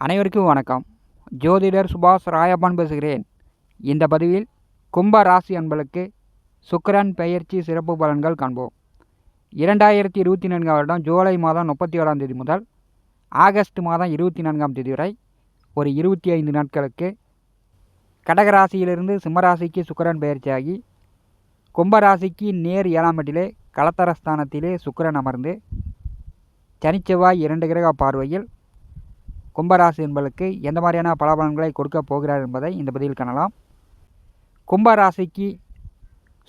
அனைவருக்கும் வணக்கம். ஜோதிடர் சுபாஷ் ராயப்பன் பேசுகிறேன். இந்த பதிவில் கும்ப ராசி அன்பளுக்கு சுக்கரன் பெயர்ச்சி சிறப்பு பலன்கள் காண்போம். இரண்டாயிரத்தி இருபத்தி நான்காம் வருடம் ஜூலை மாதம் முப்பத்தி ஏழாம் தேதி முதல் ஆகஸ்ட் மாதம் இருபத்தி நான்காம் தேதி வரை ஒரு இருபத்தி ஐந்து நாட்களுக்கு கடகராசியிலிருந்து சிம்மராசிக்கு சுக்கரன் பெயர்ச்சியாகி கும்பராசிக்கு நேர் ஏழாம்பட்டிலே கலத்தரஸ்தானத்திலே சுக்கரன் அமர்ந்து சனிச்செவ்வாய் இரண்டு கிரக பார்வையில் கும்பராசி என்பதற்கு எந்த மாதிரியான பலாபலன்களை கொடுக்க போகிறார் என்பதை இந்த பதிவில் காணலாம். கும்பராசிக்கு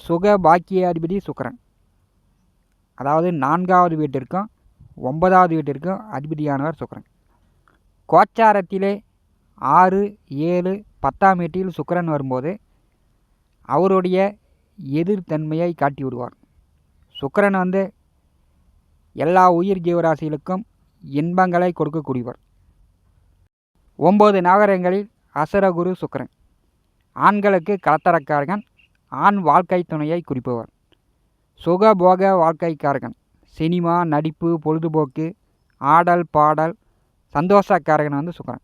சுக பாக்கிய அதிபதி அதாவது நான்காவது வீட்டிற்கும் ஒன்பதாவது வீட்டிற்கும் அதிபதியானவர் சுக்கரன். கோச்சாரத்திலே ஆறு ஏழு பத்தாம் வீட்டில் சுக்கரன் வரும்போது அவருடைய எதிர்த்தன்மையை காட்டி விடுவார். சுக்கரன் வந்து எல்லா உயிர் ஜீவராசிகளுக்கும் இன்பங்களை கொடுக்கக்கூடியவர். ஒம்பது நகரங்களில் அசுரகுரு சுக்கிரன். ஆண்களுக்கு கலத்தரக்காரகன் ஆண் வாழ்க்கை துணையை குறிப்பவர். சுகபோக வாழ்க்கைக்காரகன் சினிமா நடிப்பு பொழுதுபோக்கு ஆடல் பாடல் சந்தோஷக்காரகன் வந்து சுக்கிரன்.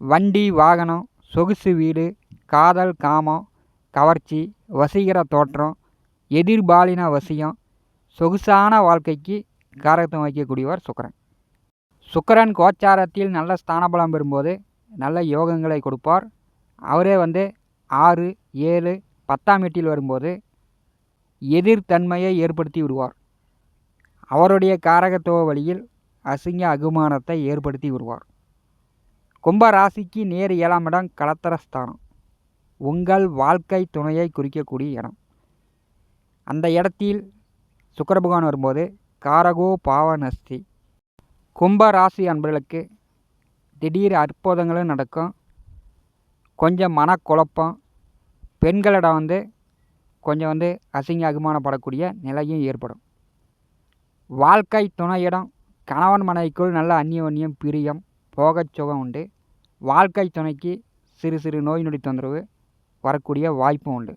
வண்டி வாகனம் சொகுசு வீடு காதல் காமம் கவர்ச்சி வசீகர தோற்றம் எதிர்பாலின வசியம் சொகுசான வாழ்க்கைக்கு காரகத்துவம் வைக்கக்கூடியவர் சுக்கரன். சுக்கிரன் கோச்சாரத்தில் நல்ல ஸ்தானபலம் பெறும்போது நல்ல யோகங்களை கொடுப்பார். அவரே வந்து ஆறு ஏழு பத்தாம் வீட்டில் வரும்போது எதிர்த்தன்மையை ஏற்படுத்தி விடுவார். அவருடைய காரகத்துவ வழியில் அசிங்க அகுமானத்தை ஏற்படுத்தி விடுவார். கும்ப ராசிக்கு நேர் ஏழாம் இடம் கலத்தரஸ்தானம் உங்கள் வாழ்க்கை துணையை குறிக்கக்கூடிய இடம். அந்த இடத்தில் சுக்கர பகவான் வரும்போது காரகோ பாவநஸ்தி கும்ப ராசி அன்பர்களுக்கு திடீர் அற்புதங்களும் நடக்கும். கொஞ்சம் மனக்குழப்பம். பெண்களிடம் வந்து கொஞ்சம் வந்து அசிங்க அகுமானப்படக்கூடிய நிலையும் ஏற்படும். வாழ்க்கை துணையிடம் கணவன் மனைவிக்குள் நல்ல அந்நியோன்யம் பிரியம் போகச் சுகம் உண்டு. வாழ்க்கை துணைக்கு சிறு சிறு நோய் நொடி தொந்தரவு வரக்கூடிய வாய்ப்பும் உண்டு.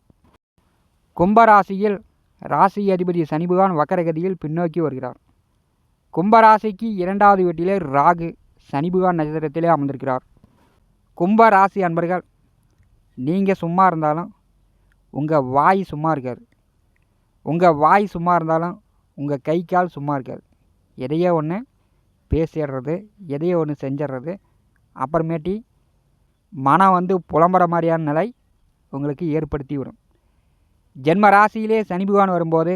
கும்பராசியில் ராசி அதிபதி சனிபகவான் வக்கரகதியில் பின்னோக்கி வருகிறார். கும்பராசிக்கு இரண்டாவது வீட்டிலே ராகு சனிபுகான் நட்சத்திரத்திலே அமர்ந்திருக்கிறார். கும்ப ராசி அன்பர்கள் நீங்கள் சும்மா இருந்தாலும் உங்கள் வாய் சும்மா இருக்காது. உங்கள் வாய் சும்மா இருந்தாலும் உங்கள் கை கால் சும்மா இருக்காது. எதையோ ஒன்று பேசிடுறது எதையோ ஒன்று செஞ்சிடுறது அப்புறமேட்டி மனம் வந்து புலம்புற மாதிரியான நிலை உங்களுக்கு ஏற்படுத்தி விடும். ஜென்ம ராசியிலே சனி பகவான் வரும்போது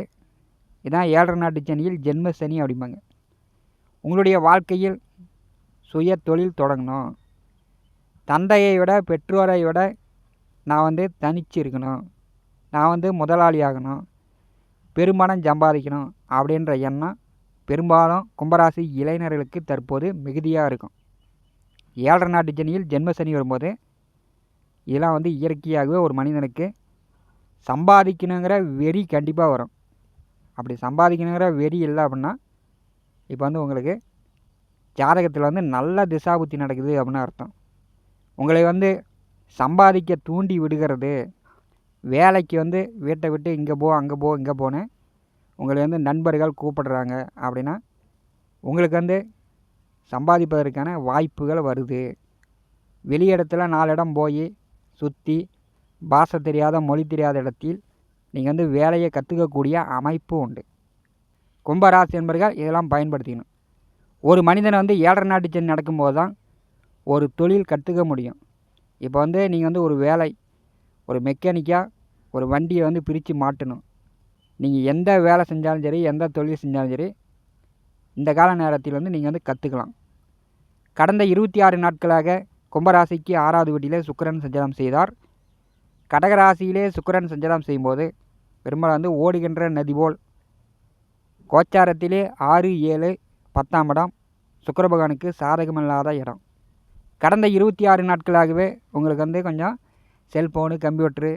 இதான் ஏழரை நாட்டு சனியில் ஜென்ம சனி அப்படிம்பாங்க. உங்களுடைய வாழ்க்கையில் சுய தொழில் தொடங்கணும். தந்தையை விட பெற்றோரை விட நான் வந்து தனிச்சு இருக்கணும். நான் வந்து முதலாளி ஆகணும். பெரும்பணம் சம்பாதிக்கணும் அப்படின்ற எண்ணம் பெரும்பாலும் கும்பராசி இளைஞர்களுக்கு தற்போது மிகுதியாக இருக்கும். ஏழரை நாட்டு சனியில் ஜென்ம சனி வரும்போது இதெல்லாம் வந்து இயற்கையாகவே ஒரு மனிதனுக்கு சம்பாதிக்கணுங்கிற வெறி கண்டிப்பாக வரும். அப்படி சம்பாதிக்கணுங்கிற வெறி இல்லை அப்படின்னா இப்போ வந்து உங்களுக்கு ஜாதகத்தில் வந்து நல்ல திசாபுத்தி நடக்குது அப்படின்னு அர்த்தம். உங்களை வந்து சம்பாதிக்க தூண்டி விடுகிறது. வேலைக்கு வந்து வீட்டை விட்டு இங்கே போ அங்கே போ இங்கே போனேன் உங்களை வந்து நண்பர்கள் கூப்பிடுறாங்க அப்படின்னா உங்களுக்கு வந்து சம்பாதிப்பதற்கான வாய்ப்புகள் வருது. வெளி இடத்துல நாலு இடம் போய் சுற்றி பாஷை தெரியாத மொழி தெரியாத இடத்தில் நீங்கள் வந்து வேலையை கற்றுக்கக்கூடிய அமைப்பு உண்டு. கும்பராசி என்பர்கள் இதெல்லாம் பயன்படுத்திக்கணும். ஒரு மனிதனை வந்து ஏழரை நாட்டு சென்று நடக்கும்போது தான் ஒரு தொழில் கற்றுக்க முடியும். இப்போ வந்து நீங்கள் வந்து ஒரு வேலை ஒரு மெக்கானிக்காக ஒரு வண்டியை வந்து பிரித்து மாட்டணும். நீங்கள் எந்த வேலை செஞ்சாலும் சரி எந்த தொழில் செஞ்சாலும் சரி இந்த கால நேரத்தில் வந்து நீங்கள் வந்து கற்றுக்கலாம் கடந்த இருபத்தி ஆறு நாட்களாக கும்பராசிக்கு ஆறாவது வீட்டிலே சுக்கரன் சஞ்சாரம் செய்தார். கடகராசியிலே சுக்கிரன் சஞ்சாரம் செய்யும்போது பெரும்பாலும் வந்து ஓடுகின்ற நதி போல் கோச்சாரத்திலே ஆறு ஏழு பத்தாம் இடம். சுக்கிர பகவானுக்கு சாதகமில்லாத இடம். கடந்த இருபத்தி ஆறு நாட்களாகவே உங்களுக்கு வந்து கொஞ்சம் செல்ஃபோனு கம்ப்யூட்ரு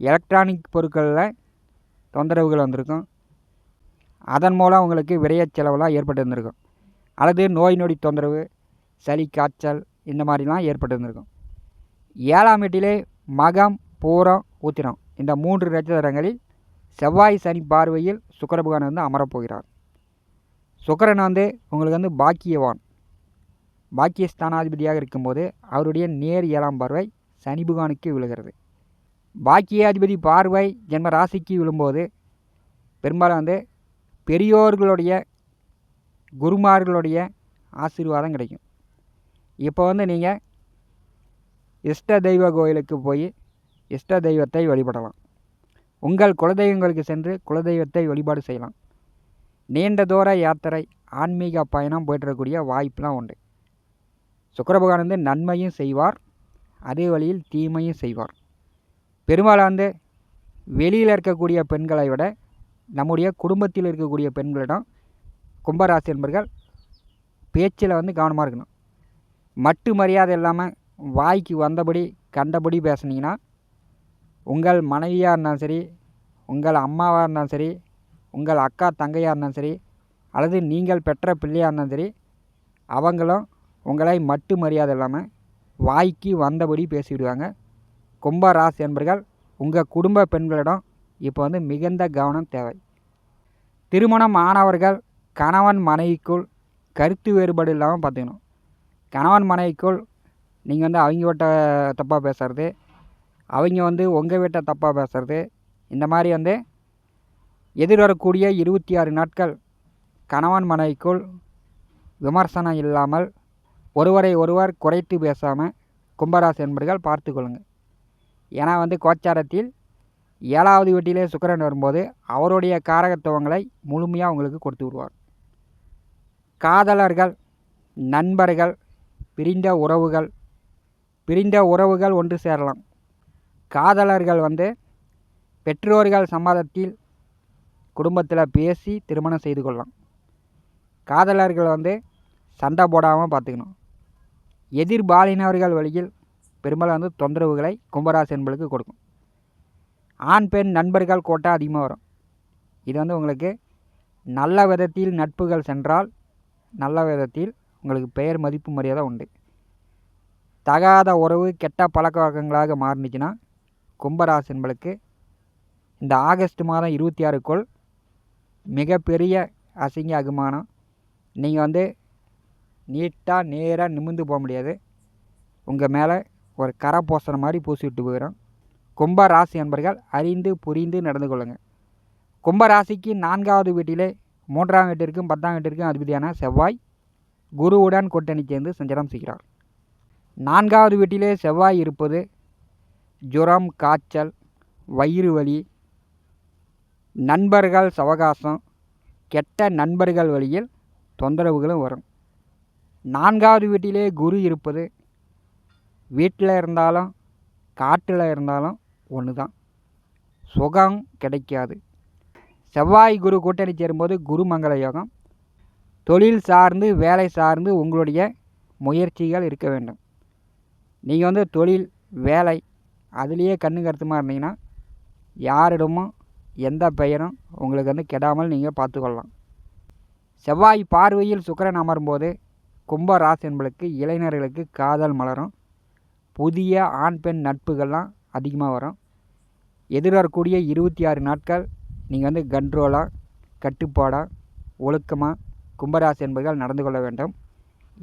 எலக்ட்ரானிக் பொருட்களில் தொந்தரவுகள் வந்திருக்கும். அதன் மூலம் உங்களுக்கு விரைய செலவுலாம் ஏற்பட்டு இருந்திருக்கும் அல்லது நோய் நொடி தொந்தரவு சளி காய்ச்சல் இந்த மாதிரிலாம் ஏற்பட்டு இருந்திருக்கும் ஏழாம் வீட்டிலே மகம் பூரம் உத்திரம் இந்த மூன்று நட்சத்திரங்களில் செவ்வாய் சனி பார்வையில் சுக்கர பகவான் வந்து அமரப்போகிறார். சுக்கரன் வந்து உங்களுக்கு வந்து பாக்கியவான். பாக்கியஸ்தானாதிபதியாக இருக்கும்போது அவருடைய நேர் ஏழாம் பார்வை சனி பகவானுக்கு விழுகிறது. பாக்கியாதிபதி பார்வை ஜென்ம ராசிக்கு விழும்போது பெரும்பாலும் வந்து பெரியோர்களுடைய குருமார்களுடைய ஆசீர்வாதம் கிடைக்கும். இப்போ வந்து நீங்கள் இஷ்ட தெய்வ கோயிலுக்கு போய் இஷ்ட தெய்வத்தை வழிபடலாம். உங்கள் குலதெய்வங்களுக்கு சென்று குலதெய்வத்தை வழிபாடு செய்யலாம். நீண்ட தூர யாத்திரை ஆன்மீக பயணம் போயிட்டுருக்கக்கூடிய வாய்ப்புலாம் உண்டு. சுக்கர பகவான் வந்து நன்மையும் செய்வார் அதே வழியில் தீமையும் செய்வார். பெரும்பாலும் வந்து வெளியில் இருக்கக்கூடிய பெண்களை விட நம்முடைய குடும்பத்தில் இருக்கக்கூடிய பெண்களிடம் கும்பராசி என்பர்கள் பேச்சில் வந்து கவனமாக இருக்கணும். மட்டு மரியாதை இல்லாமல் வாய்க்கு வந்தபடி கண்டபடி பேசுனீங்கன்னா உங்கள் மனைவியாக இருந்தாலும் சரி உங்கள் அம்மாவாக இருந்தாலும் சரி உங்கள் அக்கா தங்கையாக இருந்தாலும் சரி அல்லது நீங்கள் பெற்ற பிள்ளையாக இருந்தாலும் சரி அவங்களும் உங்களை மட்டு மரியாதை இல்லாமல் வாய்க்கு வந்தபடி பேசிவிடுவாங்க. கும்ப ராசி என்பர்கள் உங்கள் குடும்ப பெண்களிடம் இப்போ வந்து மிகுந்த கவனம் தேவை. திருமணம் ஆனவர்கள் கணவன் மனைவிக்குள் கருத்து வேறுபாடு இல்லாமல் பார்த்துக்கணும். கணவன் மனைவிக்குள் நீங்கள் வந்து அவங்க தப்பாக பேசுகிறது அவங்க வந்து உங்கள் வீட்டை தப்பாக பேசுகிறது இந்த மாதிரி வந்து எதிர்வரக்கூடிய இருபத்தி ஆறு நாட்கள் கணவன் மனைவிக்குள் விமர்சனம் இல்லாமல் ஒருவரை ஒருவர் குறைத்து பேசாமல் கும்பராசி என்பர்கள் பார்த்து கொள்ளுங்கள். ஏன்னா வந்து கோச்சாரத்தில் ஏழாவது வீட்டிலே சுக்கரன் வரும்போது அவருடைய காரகத்துவங்களை முழுமையாக உங்களுக்கு கொடுத்து விடுவார். காதலர்கள் நண்பர்கள் பிரிந்த உறவுகள் பிரிந்த உறவுகள் ஒன்று சேரலாம். காதலர்கள் வந்து பெற்றோர்கள் சம்மதத்தில் குடும்பத்தில் பேசி திருமணம் செய்து கொள்ளலாம். காதலர்கள் வந்து சண்டை போடாமல் பார்த்துக்கணும் எதிர்பாலினவர்கள் வழியில் பெரும்பாலும் வந்து தொந்தரவுகளை கும்பராசி என்பளுக்கு கொடுக்கும். ஆண் பெண் நண்பர்கள் கோட்டா அதிகமாக வரும். இது வந்து உங்களுக்கு நல்ல விதத்தில் நட்புகள் சென்றால் நல்ல விதத்தில் உங்களுக்கு பெயர் மதிப்பு மரியாதை உண்டு. தகாத உறவு கெட்ட பழக்க வழக்கங்களாக மாறினுச்சுன்னா கும்பராசி என்பளுக்கு இந்த ஆகஸ்ட் மாதம் இருபத்தி ஆறுக்குள் மிகப்பெரிய அசிங்க அகுமானம். நீங்கள் வந்து நீட்டாக நேராக நிமிர்ந்து போக முடியாது. உங்கள் மேலே ஒரு கரை பூசுகிற மாதிரி பூசி விட்டு போயிடும் கும்ப ராசி என்பர்கள் அறிந்து புரிந்து நடந்து கொள்ளுங்கள் கும்ப ராசிக்கு நான்காவது வீட்டிலே மூன்றாம் வீட்டிற்கும் பத்தாம் வீட்டிற்கும் அதிபதியான செவ்வாய் குருவுடன் கூட்டணி சேர்ந்து சஞ்சாரம் செய்கிறார். நான்காவது வீட்டிலே செவ்வாய் இருப்பது ஜுரம் காய்ச்சல் வயிறு வலி நண்பர்கள் சவகாசம் கெட்ட நண்பர்கள் வழியில் தொந்தரவுகளும் வரும். நான்காவது வீட்டிலே குரு இருப்பது வீட்டில் இருந்தாலும் காட்டில் இருந்தாலும் ஒன்று தான் சுகம் கிடைக்காது. செவ்வாய் குரு கூட்டணி சேரும்போது குரு மங்கள யோகம். தொழில் சார்ந்து வேலை சார்ந்து உங்களுடைய முயற்சிகள் இருக்க வேண்டும். நீங்கள் வந்து தொழில் வேலை அதுலேயே கண்ணு கருத்துமாக இருந்தீங்கன்னா யாரிடமும் எந்த பெயரும் உங்களுக்கு வந்து கெடாமல் நீங்கள் பார்த்துக்கொள்ளலாம். செவ்வாய் பார்வையில் சுக்கரன் அமரும்போது கும்ப ராசி என்பளுக்கு இளைஞர்களுக்கு காதல் மலரும். புதிய ஆண் பெண் நட்புகள்லாம் அதிகமாக வரும். எதிர்வரக்கூடிய இருபத்தி ஆறு நாட்கள் நீங்கள் வந்து கண்ட்ரோலாக கட்டுப்பாடாக ஒழுக்கமாக கும்பராசி என்பர்கள் நடந்து கொள்ள வேண்டும்.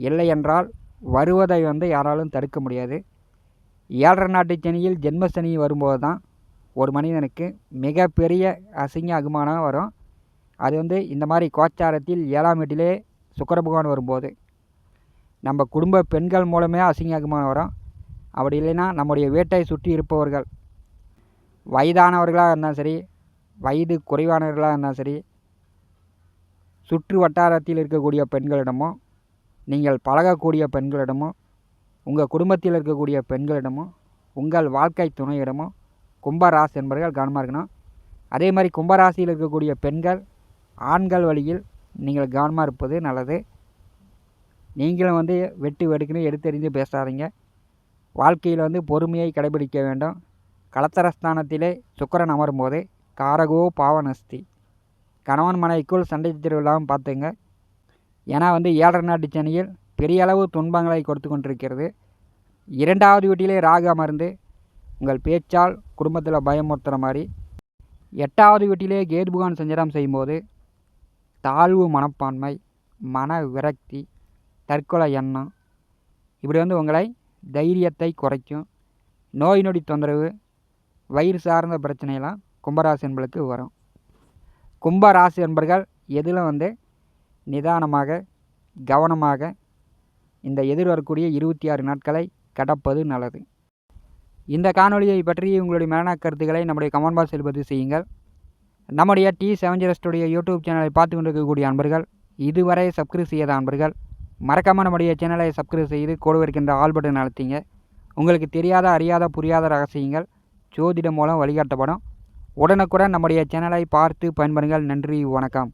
இல்லை என்றால் வருவதை வந்து யாராலும் தடுக்க முடியாது. ஏழரை நாட்டு சனியில் ஜென்ம சனி வரும்போது தான் ஒரு மனிதனுக்கு மிகப்பெரிய அசிங்க அகுமானம் வரும். அது வந்து இந்த மாதிரி கோச்சாரத்தில் ஏழாம் வீட்டிலே சுக்கர பகவான் வரும்போது நம்ம குடும்ப பெண்கள் மூலமே அசிங்க அகுமானம் வரும். அப்படி இல்லைன்னா நம்முடைய வீட்டை சுற்றி இருப்பவர்கள் வயதானவர்களாக இருந்தாலும் சரி வயது குறைவானவர்களாக இருந்தாலும் சரி சுற்று வட்டாரத்தில் இருக்கக்கூடிய பெண்களிடமோ நீங்கள் பழகக்கூடிய பெண்களிடமோ உங்கள் குடும்பத்தில் இருக்கக்கூடிய பெண்களிடமோ உங்கள் வாழ்க்கை துணையிடமோ கும்பராசி என்பவர்கள் கவனமாக இருக்கணும். அதே மாதிரி கும்பராசியில் இருக்கக்கூடிய பெண்கள் ஆண்கள் வழியில் நீங்கள் கவனமாக இருப்பது நல்லது. நீங்களும் வந்து வெட்டு வெடுக்குன்னு எடுத்தறிந்து பேசாதீங்க. வாழ்க்கையில் வந்து பொறுமையை கடைபிடிக்க வேண்டும். கலத்தரஸ்தானத்திலே சுக்கரன் அமரும்போது காரகோ பாவனஸ்தி. கணவன் மனைவிக்குள் சண்டை திருவிழாவும் பார்த்துங்க. ஏன்னா வந்து ஏழரை நாட்டு சனியில் பெரிய அளவு துன்பங்களை கொடுத்து கொண்டிருக்கிறது. இரண்டாவது வீட்டிலே ராகு அமர்ந்து உங்கள் பேச்சால் குடும்பத்தில் பயமுறுத்துகிற மாதிரி எட்டாவது வீட்டிலே கேதுபகான் சஞ்சரம் செய்யும்போது தாழ்வு மனப்பான்மை மன விரக்தி தற்கொலை எண்ணம் இப்படி வந்து உங்களை தைரியத்தை குறைக்கும். நோய் நொடி தொந்தரவு வயிறு சார்ந்த பிரச்சனையெல்லாம் கும்பராசி என்பளுக்கு வரும். கும்பராசி என்பர்கள் எதிலும் வந்து நிதானமாக கவனமாக இந்த எதிர்வரக்கூடிய இருபத்தி ஆறு நாட்களை கடப்பது நல்லது. இந்த காணொலியை பற்றி உங்களுடைய மரண கருத்துக்களை நம்முடைய கமெண்ட் பாக்ஸில் பதிவு செய்யுங்கள். நம்முடைய டி செவன் யூடியூப் சேனலை பார்த்து கொண்டிருக்கக்கூடிய அன்பர்கள் இதுவரை சப்ஸ்கிரைப் செய்யாத அன்பர்கள் மறக்காமல் நம்முடைய சேனலை சப்ஸ்கிரைப் செய்து கூட இருக்கின்ற ஆல் பட்டன் அழுத்திங்க. உங்களுக்கு தெரியாத அறியாத புரியாத ரகசியங்கள் ஜோதிடம் மூலம் வழிகாட்டப்படும். உடனுக்குடன் நம்முடைய சேனலை பார்த்து பயன்பெறுங்கள். நன்றி வணக்கம்.